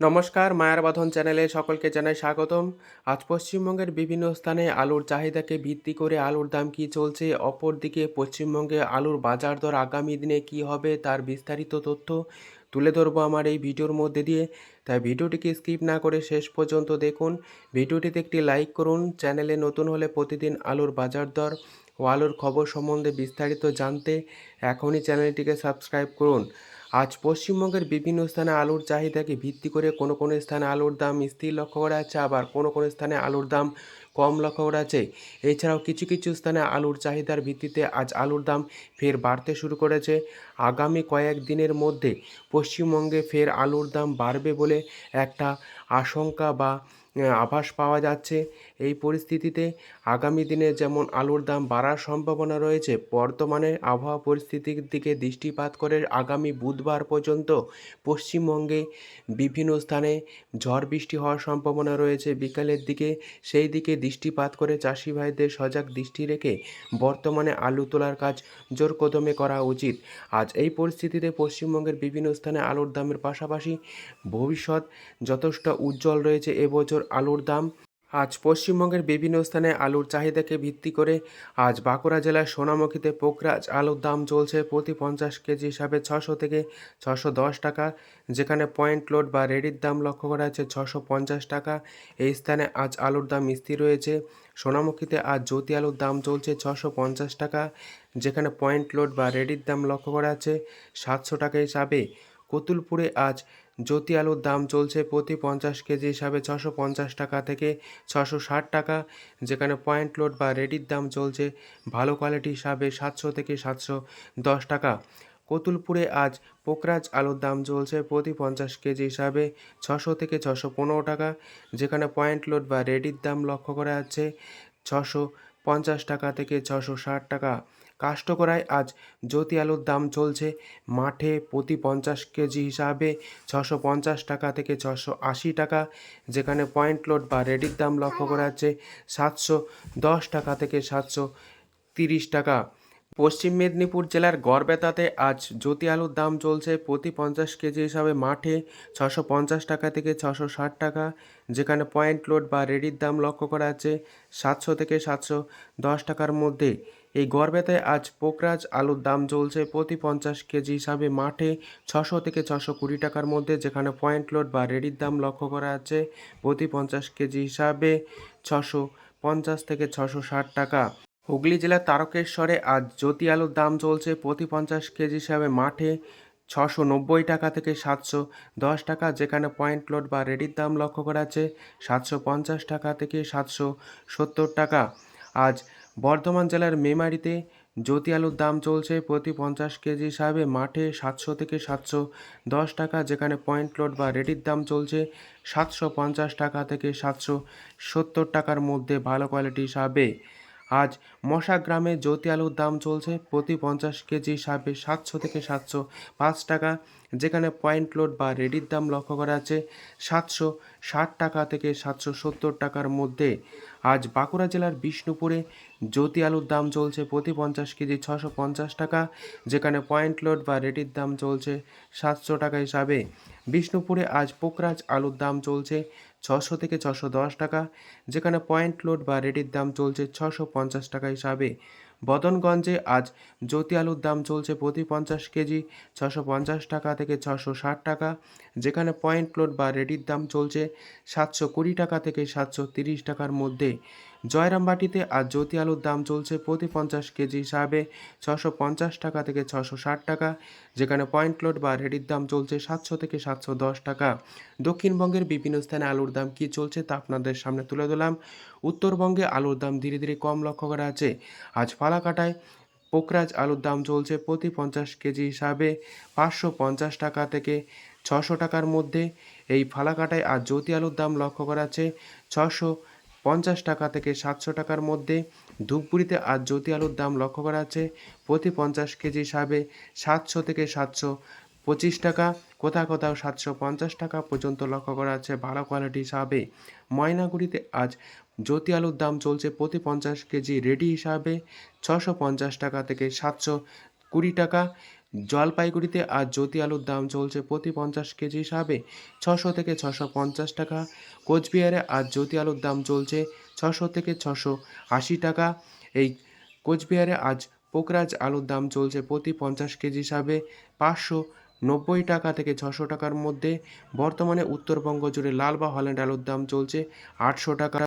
নমস্কার, মায়ার বাঁধন চ্যানেলে সকলকে জানাই স্বাগতম। আজ পশ্চিমবঙ্গের বিভিন্ন স্থানে আলুর চাহিদাকে ভিত্তি করে আলুর দাম কী চলছে? অপরদিকে পশ্চিমবঙ্গে আলুর বাজার দর আগামী দিনে কী হবে তার বিস্তারিত তথ্য তুলে ধরবো আমার এই ভিডিওর মধ্যে দিয়ে। তাই ভিডিওটিকে স্কিপ না করে শেষ পর্যন্ত দেখুন। ভিডিওটিতে একটি লাইক করুন। চ্যানেলে নতুন হলে প্রতিদিন আলুর বাজার দর ও আলুর খবর সম্বন্ধে বিস্তারিত জানতে এখনই চ্যানেলটিকে সাবস্ক্রাইব করুন। আজ পশ্চিমবঙ্গের বিভিন্ন স্থানে আলুর চাহিদাকে ভিত্তি করে কোনো কোনো স্থানে আলুর দাম স্থির লক্ষ্য করা যাচ্ছে, আবার কোনো কোনো স্থানে আলুর দাম কম লক্ষ্য করা যাচ্ছে। এছাড়াও কিছু কিছু স্থানে আলুর চাহিদার ভিত্তিতে আজ আলুর দাম ফের বাড়তে শুরু করেছে। আগামী কয়েক দিনের মধ্যে পশ্চিমবঙ্গে ফের আলুর দাম বাড়বে বলে একটা আশঙ্কা বা আভাস পাওয়া যাচ্ছে। এই পরিস্থিতিতে আগামী দিনে যেমন আলুর দাম বাড়ার সম্ভাবনা রয়েছে, বর্তমানে আবহাওয়া পরিস্থিতির দিকে দৃষ্টিপাত করে আগামী বুধবার পর্যন্ত পশ্চিমবঙ্গে বিভিন্ন স্থানে ঝড় বৃষ্টি হওয়ার সম্ভাবনা রয়েছে। বিকালের দিকে সেই দিকে দৃষ্টিপাত করে চাষি ভাইদের সজাগ দৃষ্টি রেখে বর্তমানে আলু তোলার কাজ জোর কদমে করা উচিত। আজ এই পরিস্থিতিতে পশ্চিমবঙ্গের বিভিন্ন স্থানে আলুর দামের পাশাপাশি ভবিষ্যৎ যথেষ্ট উজ্জ্বল রয়েছে। এবছর আলুর দাম। আজ পশ্চিমবঙ্গের বিভিন্ন স্থানে আলুর চাহিদাকে ভিত্তি করে আজ বাঁকুড়া জেলার সোনামুখীতে পোকরাজ আলুর দাম চলছে প্রতি পঞ্চাশ কেজি হিসাবে ছশো থেকে ছশো দশ টাকা, যেখানে পয়েন্ট লোড বা রেডির দাম লক্ষ্য করা যাচ্ছে ছশো পঞ্চাশ টাকা। এই স্থানে আজ আলুর দাম স্থির রয়েছে। সোনামুখীতে আজ জ্যোতি আলুর দাম চলছে ছশো পঞ্চাশ টাকা, যেখানে পয়েন্ট লোড বা রেডির দাম লক্ষ্য করা যাচ্ছে সাতশো টাকা হিসাবে। কতুলপুরে আজ জ্যোতি আলুর দাম চলছে প্রতি পঞ্চাশ কেজি হিসাবে ছশো পঞ্চাশ টাকা থেকে ছশো ষাট টাকা, যেখানে পয়েন্ট লোড বা রেডির দাম চলছে ভালো কোয়ালিটি হিসাবে সাতশো থেকে সাতশো দশ টাকা। কতুলপুরে আজ পোকরাজ আলুর দাম চলছে প্রতি পঞ্চাশ কেজি হিসাবে ছশো থেকে ছশো পনেরো টাকা, যেখানে পয়েন্ট লোড বা রেডির দাম লক্ষ্য করা যাচ্ছে ছশো পঞ্চাশ টাকা থেকে ছশো ষাট টাকা। কাষ্টকরায় আজ জ্যোতি আলুর দাম চলছে। মাঠে প্রতি পঞ্চাশ কেজি হিসাবে ছশো পঞ্চাশ টাকা থেকে ছশো আশি টাকা, যেখানে পয়েন্ট লোড বা রেডির দাম লক্ষ্য করা যাচ্ছে সাতশো দশ টাকা থেকে সাতশো তিরিশ টাকা। পশ্চিম মেদিনীপুর জেলার গড়বেতাতে আজ জ্যোতি আলুর দাম চলছে প্রতি পঞ্চাশ কেজি হিসাবে মাঠে ছশো পঞ্চাশ টাকা থেকে ছশো ষাট টাকা, যেখানে পয়েন্ট লোড বা রেডির দাম লক্ষ্য করা যাচ্ছে সাতশো থেকে সাতশো দশ টাকার মধ্যে। এই গড়বেতায় আজ পোকরাজ আলুর দাম চলছে প্রতি পঞ্চাশ কেজি হিসাবে মাঠে ছশো থেকে ছশো কুড়ি টাকার মধ্যে, যেখানে পয়েন্ট লোড বা রেডির দাম লক্ষ্য করা আছে প্রতি পঞ্চাশ কেজি হিসাবে ছশো পঞ্চাশ থেকে ছশো ষাট টাকা। হুগলি জেলার তারকেশ্বরে আজ জ্যোতি আলুর দাম চলছে প্রতি পঞ্চাশ কেজি হিসাবে মাঠে ছশো নব্বই টাকা থেকে সাতশো দশ টাকা, যেখানে পয়েন্ট লোড বা রেডির দাম লক্ষ্য করা আছে সাতশো পঞ্চাশ টাকা থেকে সাতশো সত্তর টাকা। আজ বর্ধমান জেলার মেমারিতে জ্যোতি আলুর দাম চলছে প্রতি পঞ্চাশ কেজি হিসাবে মাঠে সাতশো থেকে সাতশো দশ টাকা, যেখানে পয়েন্ট লোড বা রেডির দাম চলছে সাতশো পঞ্চাশ টাকা থেকে সাতশো সত্তর টাকার মধ্যে ভালো কোয়ালিটি হিসাবে। আজ মশা গ্রামে জ্যোতি আলুর দাম চলছে প্রতি পঞ্চাশ কেজি হিসাবে সাতশো থেকে সাতশো পাঁচ টাকা, যেখানে পয়েন্ট লোড বা রেডির দাম লক্ষ্য করা আছে সাতশো ষাট টাকা থেকে সাতশো সত্তর টাকার মধ্যে। আজ বাঁকুড়া জেলার বিষ্ণুপুরে জ্যোতি আলুর দাম চলছে প্রতি পঞ্চাশ কেজি ছশো পঞ্চাশ টাকা, যেখানে পয়েন্ট লোড বা রেডির দাম চলছে সাতশো টাকা হিসাবে বিষ্ণুপুরে আজ পোকরাজ আলুর দাম চলছে ছশো থেকে ছশো দশ টাকা, যেখানে পয়েন্ট লোড বা রেডির দাম চলছে ছশো পঞ্চাশ টাকা হিসাবে। বদনগঞ্জে আজ জ্যোতি আলুর দাম চলছে প্রতি পঞ্চাশ কেজি ছশো পঞ্চাশ টাকা থেকে ছশো ষাট টাকা, যেখানে পয়েন্ট লোড বা রেডির দাম চলছে সাতশো কুড়ি টাকা থেকে সাতশো তিরিশ টাকার মধ্যে। জয়রামবাটিতে আজ জ্যোতি আলুর দাম চলছে প্রতি পঞ্চাশ কেজি হিসাবে ছশো পঞ্চাশ টাকা থেকে ছশো ষাট টাকা, যেখানে পয়েন্ট লোড বা রেডির দাম চলছে সাতশো থেকে সাতশো দশ টাকা। দক্ষিণবঙ্গের বিভিন্ন স্থানে আলুর দাম কী চলছে তা আপনাদের সামনে তুলে ধরলাম। উত্তরবঙ্গে আলুর দাম ধীরে ধীরে কম লক্ষ্য করা আছে। আজ ফালাকাটায় পোকরাজ আলুর দাম চলছে প্রতি পঞ্চাশ কেজি হিসাবে পাঁচশো পঞ্চাশ টাকা থেকে ছশো টাকার মধ্যে। এই ফালাকাটায় আর জ্যোতি আলুর দাম লক্ষ্য করা আছে ছশো পঞ্চাশ টাকা থেকে সাতশো টাকার মধ্যে ধূপগুড়িতে আজ জ্যোতি আলুর দাম লক্ষ্য করা আছে। প্রতি পঞ্চাশ কেজি হিসাবে সাতশো থেকে সাতশো পঁচিশ টাকা, কোথাও কোথাও সাতশো পঞ্চাশ টাকা পর্যন্ত লক্ষ্য করা আছে ভালো কোয়ালিটি হিসাবে। ময়নাগুড়িতে আজ জ্যোতি আলুর দাম চলছে প্রতি পঞ্চাশ কেজি রেডি হিসাবে ছশো পঞ্চাশ টাকা থেকে সাতশো কুড়ি টাকা। জলপাইগুড়িতে আজ জ্যোতি আলুর দাম চলছে প্রতি পঞ্চাশ কেজি হিসাবে ছশো থেকে ছশো পঞ্চাশ টাকা। কোচবিহারে আজ জ্যোতি আলুর দাম চলছে ছশো থেকে ছশো আশি টাকা। এই কোচবিহারে আজ পোকরাজ আলুর দাম চলছে প্রতি পঞ্চাশ কেজি হিসাবে পাঁচশো নব্বই টাকা থেকে ছশো টাকার মধ্যে। বর্তমানে উত্তরবঙ্গ জুড়ে লাল বা হল্যান্ড আলুর দাম চলছে আটশো টাকা।